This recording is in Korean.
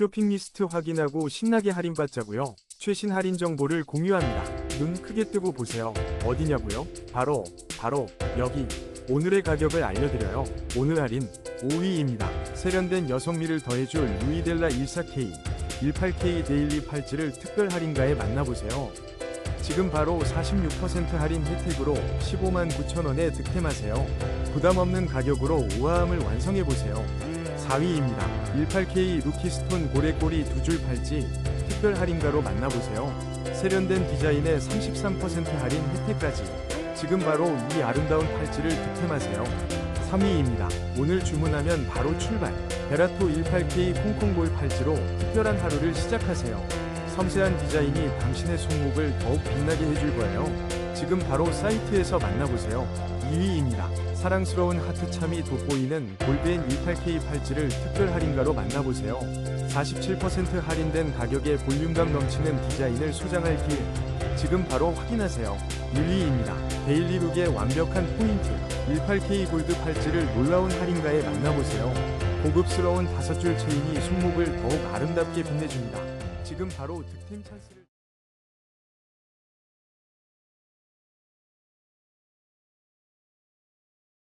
쇼핑 리스트 확인하고 신나게 할인받자고요. 최신 할인 정보를 공유합니다. 눈 크게 뜨고 보세요. 어디냐고요? 바로 바로 여기. 오늘의 가격을 알려드려요. 오늘 할인 5위입니다. 세련된 여성미를 더해줄 루이델라 14K, 18K 데일리 팔찌를 특별 할인가에 만나보세요. 지금 바로 46% 할인 혜택으로 15만 9천원에 득템하세요. 부담 없는 가격으로 우아함을 완성해보세요. 4위입니다. 18K 루키스톤 고래꼬리 두 줄 팔찌 특별 할인가로 만나보세요. 세련된 디자인에 33% 할인 혜택까지. 지금 바로 이 아름다운 팔찌를 득템하세요. 3위입니다. 오늘 주문하면 바로 출발. 베라토 18K 콩콩볼 팔찌로 특별한 하루를 시작하세요. 섬세한 디자인이 당신의 손목을 더욱 빛나게 해줄 거예요. 지금 바로 사이트에서 만나보세요. 2위입니다. 사랑스러운 하트참이 돋보이는 골드앤 18K 팔찌를 특별 할인가로 만나보세요. 47% 할인된 가격에 볼륨감 넘치는 디자인을 소장할 기회. 지금 바로 확인하세요. 1위입니다. 데일리룩의 완벽한 포인트. 18K 골드 팔찌를 놀라운 할인가에 만나보세요. 고급스러운 다섯 줄 체인이 손목을 더욱 아름답게 빛내줍니다. 지금 바로 득템 찬스를